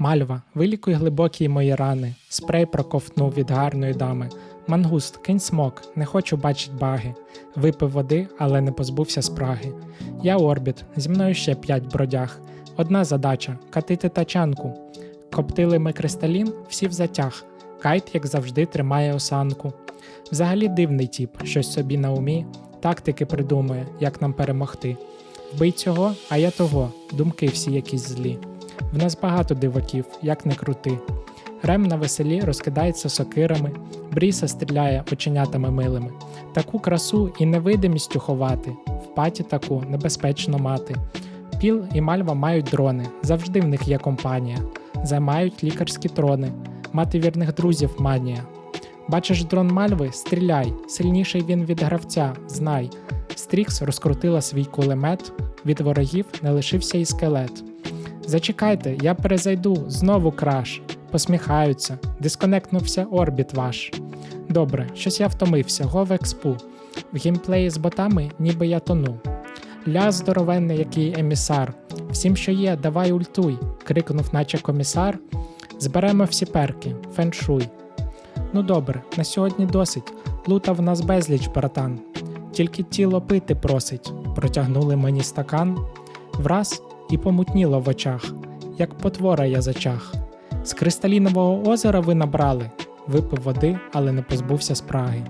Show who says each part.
Speaker 1: Мальва, вилікуй глибокі мої рани, спрей проковтнув від гарної дами. Мангуст, кинь смок, не хочу бачить баги. Випив води, але не позбувся спраги. Я орбіт, зі мною ще п'ять бродяг. Одна задача катити тачанку. Коптили ми кристалін, всі в затяг. Кайт, як завжди, тримає осанку. Взагалі дивний тіп, щось собі на умі, тактики придумує, як нам перемогти. Вбий цього, а я того, думки всі якісь злі. В нас багато диваків, як не крути. Рем на веселі розкидається сокирами, Бріса стріляє оченятами милими. Таку красу і невидимістю ховати, в паті таку небезпечно мати. Піл і мальва мають дрони, завжди в них є компанія, займають лікарські трони, мати вірних друзів манія. Бачиш дрон мальви, стріляй, сильніший він від гравця, знай. Стрікс розкрутила свій кулемет, від ворогів не лишився і скелет. Зачекайте, я перезайду, знову краш. Посміхаються, дисконектнувся орбіт ваш. Добре, щось я втомився, го експу. В геймплеї з ботами, ніби я тону. Ля здоровенний, який емісар. Всім, що є, давай ультуй, крикнув, наче комісар. Зберемо всі перки, феншуй. Ну добре, на сьогодні досить. Лута в нас безліч, братан. Тільки тіло пити просить. Протягнули мені стакан. Враз і помутніло в очах, як потвора я зачах. З кристалінового озера ви набрали, випив води, але не позбувся спраги.